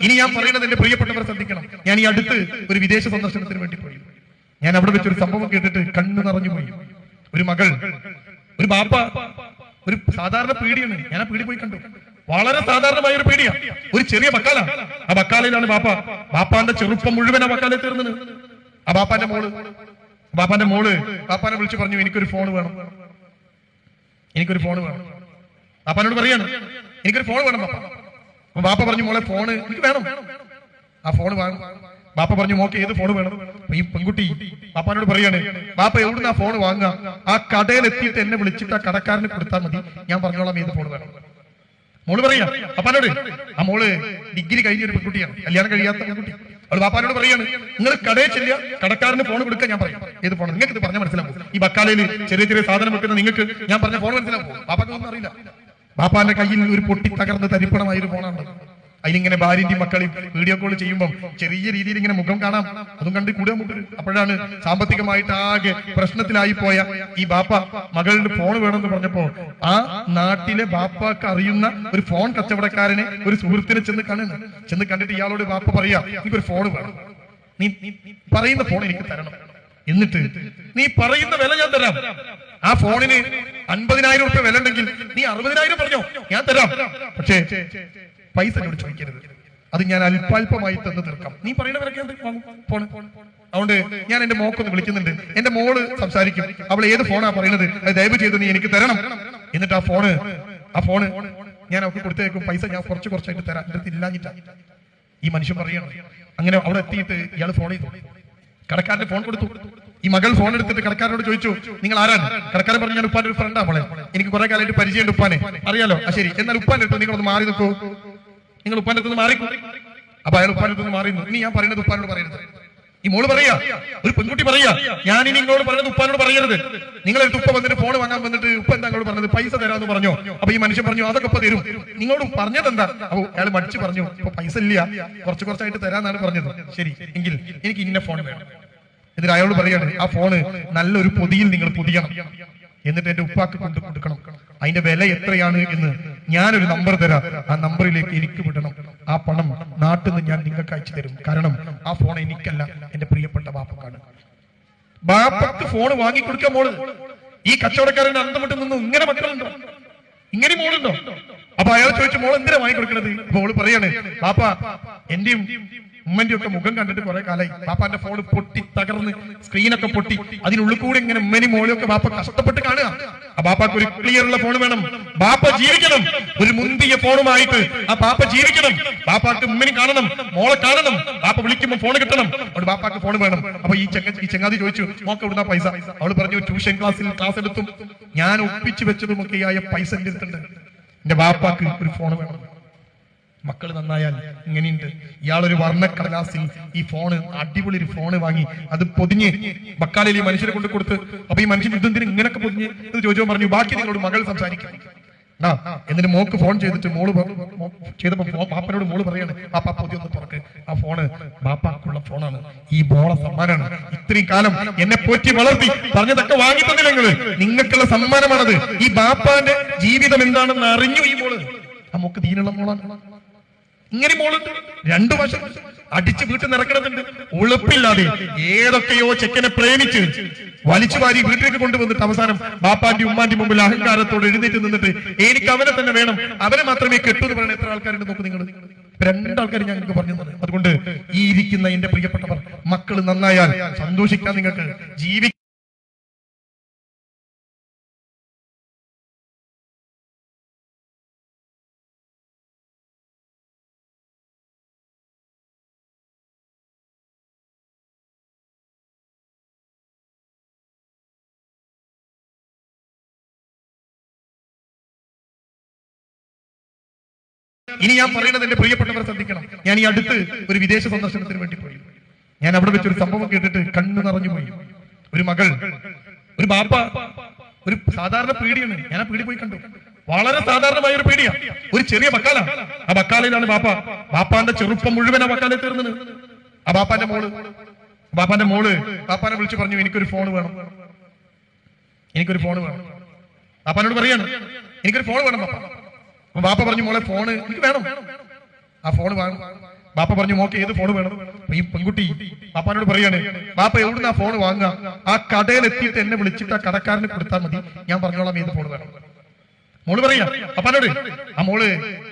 ഇനി ഞാൻ പറയുന്നത് എന്റെ പ്രിയപ്പെട്ടവർ ശ്രദ്ധിക്കണം. ഞാൻ ഈ അടുത്ത് ഒരു വിദേശ സന്ദർശനത്തിന് വേണ്ടി പോയി. ഞാൻ അവിടെ വെച്ചൊരു സംഭവം കേട്ടിട്ട് കണ്ണു നിറഞ്ഞു പോയി. ഒരു മകൾ ഒരു ബാപ്പ ഒരു സാധാരണ പീടിയാണ്. ഞാൻ ആ പീടി പോയി കണ്ടു. വളരെ സാധാരണമായ ഒരു പീടിയ. ഒരു ചെറിയ ബക്കാല ആ ബക്കാലയിലാണ് ബാപ്പ. ബാപ്പാന്റെ ചെറുപ്പം മുഴുവൻ ആ ബക്കാലയിൽ തീർന്നത്. ആ ബാപ്പാന്റെ മോൾ. ബാപ്പാന്റെ മോൾ. ബാപ്പാനെ വിളിച്ചു പറഞ്ഞു എനിക്കൊരു ഫോൺ വേണം. എനിക്കൊരു ഫോൺ വേണം. ബാപ്പാനോട് പറയാണ് എനിക്കൊരു ഫോൺ വേണം ബാപ്പ. അപ്പൊ ബാപ്പ പറഞ്ഞു മോളെ ഫോണ് എനിക്ക് വേണം. ആ ഫോൺ വാങ്ങും. ബാപ്പ പറഞ്ഞു മോക്ക് ഏത് ഫോൺ വേണം? അപ്പൊ ഈ പെൺകുട്ടി ബാപ്പാനോട് പറയാണ് ബാപ്പ എവിടുന്ന് ആ ഫോൺ വാങ്ങുക? ആ കടയിൽ എത്തിയിട്ട് എന്നെ വിളിച്ചിട്ട് ആ കടക്കാരന് കൊടുത്താൽ മതി. ഞാൻ പറഞ്ഞോളാം ഏത് ഫോൺ വേണം. മോൾ പറയാ അപ്പാനോട് ആ മോൾ ഡിഗ്രി കഴിഞ്ഞ ഒരു പെൺകുട്ടിയാണ്. കല്യാണം കഴിയാത്ത പെൺകുട്ടി. അവൾ ബാപ്പാനോട് പറയാണ് നിങ്ങൾ കടയിൽ ചെല്ലുക കടക്കാരന് ഫോൺ കൊടുക്കാൻ ഞാൻ പറയാം. ഏത് ഫോൺ നിങ്ങൾക്ക് ഇത് പറഞ്ഞാൽ മനസ്സിലാവും. ഈ ബക്കാലയിൽ ചെറിയ ചെറിയ സാധനം വെക്കുന്ന നിങ്ങൾക്ക് ഞാൻ പറഞ്ഞ ഫോൺ മനസ്സിലാവും. ബാപ്പാക്ക് ഒന്നും അറിയില്ല. ബാപ്പാന്റെ കയ്യിൽ ഒരു പൊട്ടി തകർന്ന് തരിപ്പണമായ ഒരു ഫോണാണ്. അതിലിങ്ങനെ ഭാര്യന്റെ മക്കളെയും വീഡിയോ കോൾ ചെയ്യുമ്പോൾ ചെറിയ രീതിയിൽ ഇങ്ങനെ മുഖം കാണാം. അതും കണ്ട് കൂടെ അപ്പോഴാണ് സാമ്പത്തികമായിട്ട് ആകെ പ്രശ്നത്തിലായി പോയ ഈ ബാപ്പ മകളുടെ ഫോൺ വേണമെന്ന് പറഞ്ഞപ്പോ ആ നാട്ടിലെ ബാപ്പാക്ക് അറിയുന്ന ഒരു ഫോൺ കച്ചവടക്കാരനെ ഒരു സുഹൃത്തിനെ ചെന്ന് കാണുന്നു. ചെന്ന് കണ്ടിട്ട് ഇയാളോട് ബാപ്പ പറയാ എനിക്കൊരു ഫോൺ വേണം. നീ പറയുന്ന ഫോൺ എനിക്ക് തരണം. എന്നിട്ട് നീ പറയുന്ന വില ഞാൻ തരാം. ആ ഫോണിന് അൻപതിനായിരം റുപ്യ വില ഉണ്ടെങ്കിൽ നീ അറുപതിനായിരം പറഞ്ഞോ? ഞാൻ തരാം. പക്ഷേ പൈസ എന്നോട് ചോദിക്കരുത്. അത് ഞാൻ അല്പാൽപമായി തന്നു തീർക്കാം. നീ പറയണവരൊക്കെ അതുകൊണ്ട് ഞാൻ എന്റെ മോക്കൊന്ന് വിളിക്കുന്നുണ്ട്. എന്റെ മോൾ സംസാരിക്കും. അവൾ ഏത് ഫോണാ പറയുന്നത്? അത് ദയവ് ചെയ്ത് നീ എനിക്ക് തരണം. എന്നിട്ട് ആ ഫോണ് ആ ഫോണ് ഞാൻ അവൾക്ക് കൊടുത്തേക്കും. പൈസ ഞാൻ കുറച്ച് കുറച്ചായിട്ട് തരാം. എന്റെ ഇല്ലാഞ്ഞിട്ടാ. ഈ മനുഷ്യൻ പറയണം. അങ്ങനെ അവിടെ എത്തിയിട്ട് ഇയാൾ ഫോൺ ചെയ്തു. കടക്കാരന്റെ ഫോൺ കൊടുത്തു. ഈ മകൾ ഫോൺ എടുത്തിട്ട് കടക്കാരനോട് ചോദിച്ചു നിങ്ങൾ ആരാണ്? കടക്കാരൻ പറഞ്ഞു ഞാൻ ഉപ്പാന്റെ ഒരു ഫ്രണ്ടാ മോളെ. എനിക്ക് കുറെ കാലമായിട്ട് പരിചയമുണ്ട് ഉപ്പാനെ. അറിയാലോ? ആ ശരി. എന്നാൽ ഉപ്പാന്റെ അടുത്ത് നിങ്ങളൊന്ന് മാറി നിൽക്കൂ. നിങ്ങൾ ഉപ്പാന്റെ അടുത്ത് മാറി അപ്പൊ അയാൾ ഉപ്പാന്റെ അടുത്ത് മാറി ഇനി ഞാൻ പറയുന്നത് ഉപ്പാനോട് പറയരുത്. ഈ മോൾ പറയാ ഒരു പെൺകുട്ടി പറയാ ഞാൻ ഇനി നിങ്ങളോട് പറയുന്നത് ഉപ്പാനോട് പറയരുത്. നിങ്ങൾ ഉപ്പ വന്നിട്ട് ഫോൺ വാങ്ങാൻ വന്നിട്ട് ഉപ്പ എന്താ അങ്ങോട്ട് പറഞ്ഞത്? പൈസ തരാന്ന് പറഞ്ഞോ? അപ്പൊ ഈ മനുഷ്യൻ പറഞ്ഞു അതൊക്കെ ഇപ്പൊ തരും. നിങ്ങളോട് പറഞ്ഞത് എന്താ അപ്പൊ അയാൾ മടിച്ചു പറഞ്ഞു ഇപ്പൊ പൈസ ഇല്ല. കുറച്ച് കുറച്ചായിട്ട് തരാന്നാണ് പറഞ്ഞത്. ശരി. എങ്കിൽ എനിക്ക് ഇന്ന ഫോൺ വേണം. എന്നിട്ട് അയാളോട് പറയാണ് ആ ഫോണ് നല്ലൊരു പൊതിയിൽ നിങ്ങൾ പൊതിയണം. എന്നിട്ട് എന്റെ ഉപ്പാക്ക് കൊണ്ട് കൊടുക്കണം. അതിന്റെ വില എത്രയാണ് എന്ന് ഞാനൊരു നമ്പർ തരാം. ആ നമ്പറിലേക്ക് എനിക്ക് വിടണം. ആ പണം നാട്ടിൽ നിന്ന് ഞാൻ നിങ്ങൾക്ക് അയച്ചു തരും. കാരണം ആ ഫോൺ എനിക്കല്ല എന്റെ പ്രിയപ്പെട്ട ബാപ്പക്കാണ്. ബാപ്പക്ക് ഫോൺ വാങ്ങിക്കൊടുക്കാൻ മോൾ. ഈ കച്ചവടക്കാരൻ അന്തമിട്ട് നിന്ന് ഇങ്ങനെ മക്കളുണ്ടോ ഇങ്ങനെ മോളുണ്ടോ? അപ്പൊ അയാൾ ചോദിച്ചു മോൾ എന്തിനാ വാങ്ങിക്കൊടുക്കണത്? മോൾ പറയാണ് ബാപ്പ എന്റെയും ഉമ്മന്റെ ഒക്കെ മുഖം കണ്ടിട്ട് കുറെ കാലായി. പാപ്പാന്റെ ഫോൺ പൊട്ടി തകർന്ന് സ്ക്രീനൊക്കെ പൊട്ടി. അതിനുള്ളിൽ കൂടെ ഇങ്ങനെ ഉമ്മനി മോളും ഒക്കെ ബാപ്പ കഷ്ടപ്പെട്ട് കാണുക. ആ ബാപ്പാക്ക് ഒരു ക്ലിയർ ഉള്ള ഫോൺ വേണം. ബാപ്പ ജീവിക്കണം. ഒരു മുന്തിയ ഫോണുമായിട്ട് ആ ബാപ്പ ജീവിക്കണം. ബാപ്പാക്ക് ഉമ്മനി കാണണം മോളെ കാണണം. ബാപ്പ വിളിക്കുമ്പോൾ ഫോൺ കിട്ടണം. അവിടെ ബാപ്പാക്ക് ഫോൺ വേണം. അപ്പൊ ഈ ചെങ്ങ ഈ ചെങ്ങാതി ചോദിച്ചു മോക്ക് ഇവിടുന്ന പൈസ? അവൾ പറഞ്ഞു ട്യൂഷൻ ക്ലാസ്സിൽ ക്ലാസ് എടുത്തും. ഞാൻ ഒപ്പിച്ചു വെച്ചതുമൊക്കെയായ പൈസ എന്റെ അടുത്തുണ്ട്. എന്റെ ബാപ്പാക്ക് ഒരു ഫോൺ വേണം. മക്കൾ നന്നായാൽ ഇങ്ങനെയുണ്ട്. ഇയാളൊരു വർണക്കടലാസിൽ ഈ ഫോണ് അടിപൊളി ഒരു ഫോണ് വാങ്ങി അത് പൊതിഞ്ഞ് ബക്കാലയിൽ ഈ മനുഷ്യരെ കൊണ്ട് കൊടുത്ത് അപ്പൊ ഈ മനുഷ്യൻ യുദ്ധത്തിന് ഇങ്ങനൊക്കെ പൊതിഞ്ഞ്? ഇത് ചോദിച്ചോ പറഞ്ഞു ബാക്കി നിങ്ങളോട് മകൾ സംസാരിക്കും. ആ എന്നിട്ട് മോക്ക് ഫോൺ ചെയ്തിട്ട് മോൾ ചെയ്തപ്പോ ബാപ്പനോട് മോൾ പറയാണ് ബാപ്പ പൊതി ഒന്ന് തുറക്ക്. ആ ഫോണ് ബാപ്പാക്കുള്ള ഫോണാണ് ഈ ബോള സമ്മാനമാണ് ഇത്രയും കാലം എന്നെ പോറ്റി വളർത്തി പറഞ്ഞതൊക്കെ വാങ്ങി തന്നില്ല നിങ്ങൾ? നിങ്ങൾക്കുള്ള സമ്മാനമാണത്. ഈ ബാപ്പാന്റെ ജീവിതം എന്താണെന്ന് അറിഞ്ഞു ഈ മോൾ. ആ മോക്ക് ദീനുള്ള മോളാണ്. ഇങ്ങനെ മോളുണ്ട് രണ്ടു വശം അടിച്ച് വീട്ടിൽ നിറക്കണതുണ്ട്. ഉളുപ്പില്ലാതെ ഏതൊക്കെയോ ചെക്കനെ പ്രേമിച്ച് വലിച്ചു വാരി വീട്ടിലേക്ക് കൊണ്ടുവന്നിട്ട് അവസാനം ബാപ്പാന്റെ ഉമ്മാന്റെ മുമ്പിൽ അഹങ്കാരത്തോട് എഴുന്നേറ്റ് നിന്നിട്ട് എനിക്ക് അവനെ തന്നെ വേണം. അവനെ മാത്രമേ കെട്ടൂ എന്ന് പറയുന്ന എത്ര ആൾക്കാരുണ്ട് നോക്ക് നിങ്ങൾ രണ്ടാൾക്കാർ ഞാൻ നിങ്ങൾക്ക് പറഞ്ഞു അതുകൊണ്ട് ഈ ഇരിക്കുന്ന എന്റെ പ്രിയപ്പെട്ടവർ മക്കൾ നന്നായാൽ സന്തോഷിക്കാൻ നിങ്ങൾക്ക്. ജീവി ഇനി ഞാൻ പറയുന്നത് എന്റെ പ്രിയപ്പെട്ടവരെ ശ്രദ്ധിക്കണം. ഞാൻ ഈ അടുത്ത് ഒരു വിദേശ സന്ദർശനത്തിന് വേണ്ടി പോയി. ഞാൻ അവിടെ വെച്ചൊരു സംഭവം കേട്ടിട്ട് കണ്ണു നിറഞ്ഞു പോയി. ഒരു മകൾ ഒരു ബാപ്പ ഒരു സാധാരണ പീടിയാണ് ഞാൻ ആ പീടി പോയി കണ്ടു. വളരെ സാധാരണമായ ഒരു പീടിയാണ് ഒരു ചെറിയ ബക്കാല ആ ബക്കാലയിലാണ് ബാപ്പ. ബാപ്പാന്റെ ചെറുപ്പം മുഴുവൻ ആ ബക്കാലയിൽ തീർന്നത്. ആ ബാപ്പാന്റെ മോൾ. ബാപ്പാന്റെ മോൾ. ബാപ്പാനെ വിളിച്ചു പറഞ്ഞു എനിക്കൊരു ഫോൺ വേണം. എനിക്കൊരു ഫോൺ വേണം. ബാപ്പാനോട് പറയാണ് എനിക്കൊരു ഫോൺ വേണം ബാപ്പ. അപ്പൊ ബാപ്പ പറഞ്ഞു മോളെ ഫോണ് എനിക്ക് വേണം. ആ ഫോൺ വാങ്ങും ബാപ്പ പറഞ്ഞു മോക്ക് ഏത് ഫോൺ വേണം? ഈ പെൺകുട്ടി ബാപ്പാനോട് പറയാണ് ബാപ്പ എവിടുന്ന് ആ ഫോൺ വാങ്ങുക? ആ കടയിൽ എത്തിയിട്ട് എന്നെ വിളിച്ചിട്ട് ആ കടക്കാരന് കൊടുത്താൽ മതി. ഞാൻ പറഞ്ഞോളാം ഏത് ഫോൺ വേണം. മോൾ പറയാ അപ്പാനോട് ആ മോൾ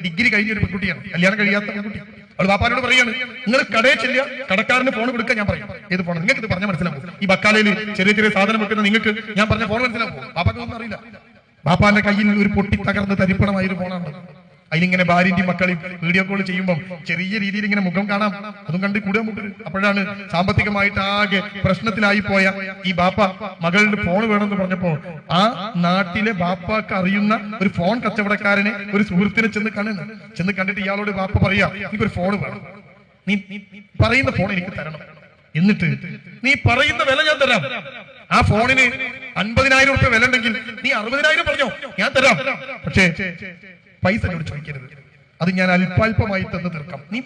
ഡിഗ്രി കഴിഞ്ഞ ഒരു പെൺകുട്ടിയാണ്. കല്യാണം കഴിയാത്ത പെൺകുട്ടി. അവൾ ബാപ്പാനോട് പറയാണ് നിങ്ങൾ കടയിൽ ചെല്ലുക കടക്കാരന് ഫോൺ കൊടുക്കാൻ ഞാൻ പറയാം. ഏത് ഫോൺ നിങ്ങൾക്ക് ഇത് പറഞ്ഞാൽ മനസ്സിലാവും. ഈ ബക്കാലയിൽ ചെറിയ ചെറിയ സാധനം വെക്കുന്ന നിങ്ങൾക്ക് ഞാൻ പറഞ്ഞ ഫോൺ മനസ്സിലാവും. ബാപ്പാക്ക് ഒന്നും അറിയില്ല. ബാപ്പാന്റെ കയ്യിൽ ഒരു പൊട്ടി തകർന്ന് തരിപ്പണമായ ഒരു ഫോണാണ്. അതിലിങ്ങനെ ഭാര്യന്റെ മക്കളെയും വീഡിയോ കോൾ ചെയ്യുമ്പോൾ ചെറിയ രീതിയിൽ ഇങ്ങനെ മുഖം കാണാം. അതും കണ്ട് കൂടെ മുട്ട് അപ്പോഴാണ് സാമ്പത്തികമായിട്ട് ആകെ പ്രശ്നത്തിലായി പോയ ഈ ബാപ്പ മകളുടെ ഫോൺ വേണമെന്ന് പറഞ്ഞപ്പോ ആ നാട്ടിലെ ബാപ്പാക്ക് അറിയുന്ന ഒരു ഫോൺ കച്ചവടക്കാരനെ ഒരു സുഹൃത്തിനെ ചെന്ന് കാണുന്നു. ചെന്ന് കണ്ടിട്ട് ഇയാളോട് ബാപ്പ പറയാ എനിക്കൊരു ഫോൺ വേണം. നീ പറയുന്ന ഫോൺ എനിക്ക് തരണം. എന്നിട്ട് നീ പറയുന്ന വില ഞാൻ തരാം. ആ ഫോണിന് അൻപതിനായിരം റുപ്യ വില ഉണ്ടെങ്കിൽ നീ അറുപതിനായിരം പറഞ്ഞോ? ഞാൻ തരാം. പക്ഷേ പൈസ ചോദിക്കരുത് അത് ഞാൻ അല്പാൽപമായി തന്നു തീർക്കാം. നീ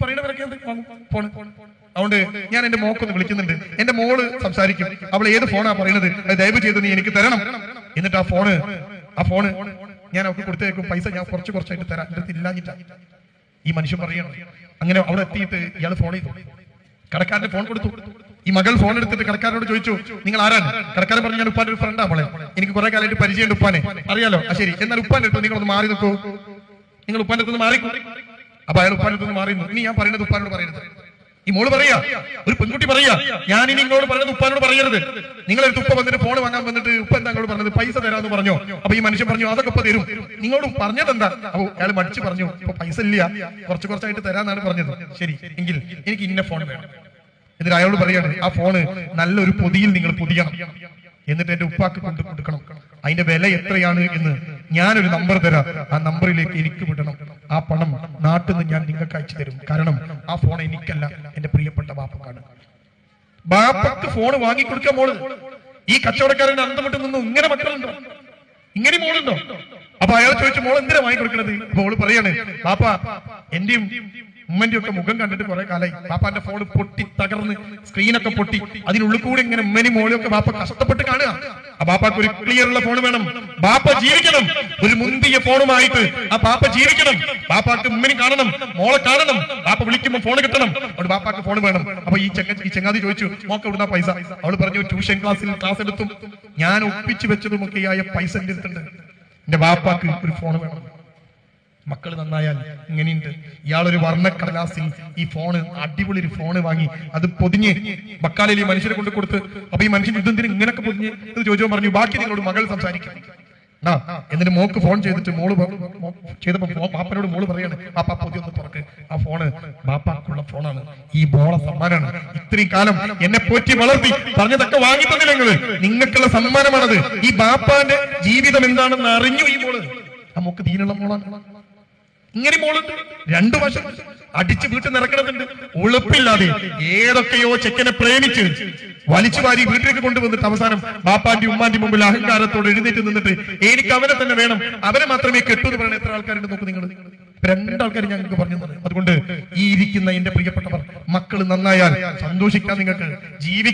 ഫോൺ. അതുകൊണ്ട് ഞാൻ എന്റെ മോക്കൊന്ന് വിളിക്കുന്നുണ്ട്. എന്റെ മോൾ സംസാരിക്കും. അവൾ ഏത് ഫോണാ പറയുന്നത് ദയവ് ചെയ്ത് നീ എനിക്ക് തരണം. എന്നിട്ട് ആ ഫോണ് ആ ഫോണ് ഞാൻ അവൾക്ക് കൊടുത്തേക്കും. പൈസ ഞാൻ കുറച്ച് കുറച്ചായിട്ട് തരാം. എന്നിട്ട് ഇല്ലാഞ്ഞിട്ടാ. ഈ മനുഷ്യൻ പറയണം. അങ്ങനെ അവിടെ എത്തിയിട്ട് ഇയാൾ ഫോൺ ചെയ്തു കടക്കാരന് ഫോൺ കൊടുത്തു. ഈ മകൾ ഫോൺ എടുത്തിട്ട് കടക്കാരനോട് ചോദിച്ചു നിങ്ങൾ ആരാണ്? കടക്കാരൻ പറഞ്ഞു ഞാൻ ഉപ്പാന്റെ ഒരു ഫ്രണ്ടാ മോളെ. എനിക്ക് കുറെ കാലമായിട്ട് പരിചയമുണ്ട് ഉപ്പാനെ. അറിയാലോ? ആ ശരി. എന്നാൽ ഉപ്പാന്റെ അടുത്ത് നിങ്ങളൊന്ന് മാറി നിൽക്കൂ. നിങ്ങൾ ഉപ്പാന്റെ അടുത്ത് മാറി അപ്പൊ അയാൾ ഉപ്പാന്റെ അടുത്ത് മാറി ഇനി ഞാൻ പറയുന്നത് ഉപ്പാനോട് പറയരുത്. ഈ മോൾ പറയാ ഒരു പെൺകുട്ടി പറയാ ഞാൻ ഇനി നിങ്ങളോട് പറയുന്നത് ഉപ്പാനോട് പറയരുത്. നിങ്ങൾ എടുത്ത് ഉപ്പ വന്നിട്ട് ഫോൺ വാങ്ങാൻ വന്നിട്ട് ഉപ്പ എന്താ നിങ്ങളോട് പറഞ്ഞത്? പൈസ തരാന്ന് പറഞ്ഞോ. അപ്പൊ ഈ മനുഷ്യൻ പറഞ്ഞു അതൊക്കെ ഇപ്പൊ തരും. നിങ്ങളോട് പറഞ്ഞത് എന്താ അപ്പൊ അയാൾ മടിച്ചു പറഞ്ഞു ഇപ്പൊ പൈസ ഇല്ല. കുറച്ച് കുറച്ചായിട്ട് തരാന്നാണ് പറഞ്ഞത്. ശരി എങ്കിൽ എനിക്ക് ഇന്ന ഫോൺ വേണം. എന്നിട്ട് അയാളോട് പറയാണ് ആ ഫോണ് നല്ലൊരു പൊതിയിൽ നിങ്ങൾ പൊതിയണം. എന്നിട്ട് എന്റെ ഉപ്പാക്ക് കൊണ്ടു കൊടുക്കണം. അതിന്റെ വില എത്രയാണ് എന്ന് ഞാനൊരു നമ്പർ തരാം. ആ നമ്പറിലേക്ക് എനിക്ക് വിടണം. ആ പണം നാട്ടിൽ നിന്ന് ഞാൻ നിങ്ങൾക്ക് അയച്ചു തരും. കാരണം ആ ഫോൺ എനിക്കല്ല എന്റെ പ്രിയപ്പെട്ട ബാപ്പക്കാണ്. ബാപ്പക്ക് ഫോൺ വാങ്ങിക്കൊടുക്കാൻ മോൾ. ഈ കച്ചവടക്കാരൻ അന്തമിട്ട് നിന്ന് ഇങ്ങനെ മക്കളുണ്ടോ? ഇങ്ങനെ മോളുണ്ടോ? അപ്പൊ അയാൾ ചോദിച്ചു മോൾ എന്തിനാ വാങ്ങിക്കൊടുക്കണത്? മോൾ പറയാണ് ബാപ്പ എന്റെയും ഉമ്മന്റെ ഒക്കെ മുഖം കണ്ടിട്ട് കുറെ കാലായി. പാപ്പാന്റെ ഫോൺ പൊട്ടി തകർന്ന് സ്ക്രീനൊക്കെ പൊട്ടി. അതിനുള്ളിൽ കൂടെ ഇങ്ങനെ ഉമ്മനി ഒക്കെ ബാപ്പ കഷ്ടപ്പെട്ട് കാണുക. ആ ബാപ്പാക്ക് ഒരു ക്ലിയർ ഉള്ള ഫോൺ വേണം. ബാപ്പ ജീവിക്കണം. ഒരു മുന്തിയ ഫോണുമായിട്ട് ആ ബാപ്പ ജീവിക്കണം. ബാപ്പാക്ക് ഉമ്മനി കാണണം മോളെ കാണണം. ബാപ്പ വിളിക്കുമ്പോൾ ഫോൺ കിട്ടണം. അവിടെ ബാപ്പാക്ക് ഫോൺ വേണം. അപ്പൊ ഈ ചെങ്ങ ഈ ചെങ്ങാതി ചോദിച്ചു മോക്ക് ഇവിടുന്ന പൈസ? അവൾ പറഞ്ഞു ട്യൂഷൻ ക്ലാസ്സിൽ ക്ലാസ് എടുത്തും. ഞാൻ ഒപ്പിച്ചു വെച്ചതുമൊക്കെയായ പൈസ എന്റെ അടുത്തുണ്ട്. എന്റെ ബാപ്പാക്ക് ഒരു ഫോൺ വേണം. മക്കൾ നന്നായാൽ ഇങ്ങനെയുണ്ട്. ഇയാളൊരു വർണക്കടലാസിൽ ഈ ഫോണ് അടിപൊളി ഒരു ഫോണ് വാങ്ങി അത് പൊതിഞ്ഞ് ബക്കാലയിൽ ഈ മനുഷ്യരെ കൊണ്ട് കൊടുത്ത് അപ്പൊ ഈ മനുഷ്യൻ യുദ്ധത്തിന് ഇങ്ങനൊക്കെ പൊതിഞ്ഞ്? ചോദിച്ചോ പറഞ്ഞു ബാക്കി നിങ്ങളോട് മകൾ സംസാരിക്കും. ആ എന്നിട്ട് മോക്ക് ഫോൺ ചെയ്തിട്ട് മോൾ ചെയ്തപ്പോ പാപ്പനോട് മോൾ പറയാണ് പാപ്പ പൊതി ഒന്ന് തുറക്ക്. ആ ഫോണ് ബാപ്പാക്കുള്ള ഫോണാണ് ഈ ബോള സമ്മാനാണ് ഇത്രയും കാലം എന്നെ പോറ്റി വളർത്തി പറഞ്ഞതൊക്കെ വാങ്ങി തന്നില്ല നിങ്ങൾ? നിങ്ങൾക്കുള്ള സമ്മാനമാണത്. ഈ ബാപ്പാന്റെ ജീവിതം എന്താണെന്ന് അറിഞ്ഞു ഈ മോൾ. ആ മോക്ക് ദീനുള്ള മോളാണ്. ഇങ്ങനെ മോളുണ്ട് രണ്ടു വശം അടിച്ച് വീട്ടിൽ നിറക്കണതുണ്ട്. ഉളുപ്പില്ലാതെ ഏതൊക്കെയോ ചെക്കനെ പ്രേമിച്ച് വലിച്ചു വാരി വീട്ടിലേക്ക് കൊണ്ടുവന്നിട്ട് അവസാനം ബാപ്പാന്റെ ഉമ്മാന്റെ മുമ്പിൽ അഹങ്കാരത്തോട് എഴുന്നേറ്റ് നിന്നിട്ട് എനിക്ക് അവനെ തന്നെ വേണം. അവനെ മാത്രമേ കെട്ടൂ എന്ന് പറയുന്ന എത്ര ആൾക്കാരുണ്ട് നോക്ക് നിങ്ങൾ രണ്ടാൾക്കാർ ഞങ്ങൾക്ക് പറഞ്ഞു അതുകൊണ്ട് ഈ ഇരിക്കുന്ന എന്റെ പ്രിയപ്പെട്ടവർ മക്കൾ നന്നായാൽ സന്തോഷിക്കാൻ നിങ്ങൾക്ക്. ജീവി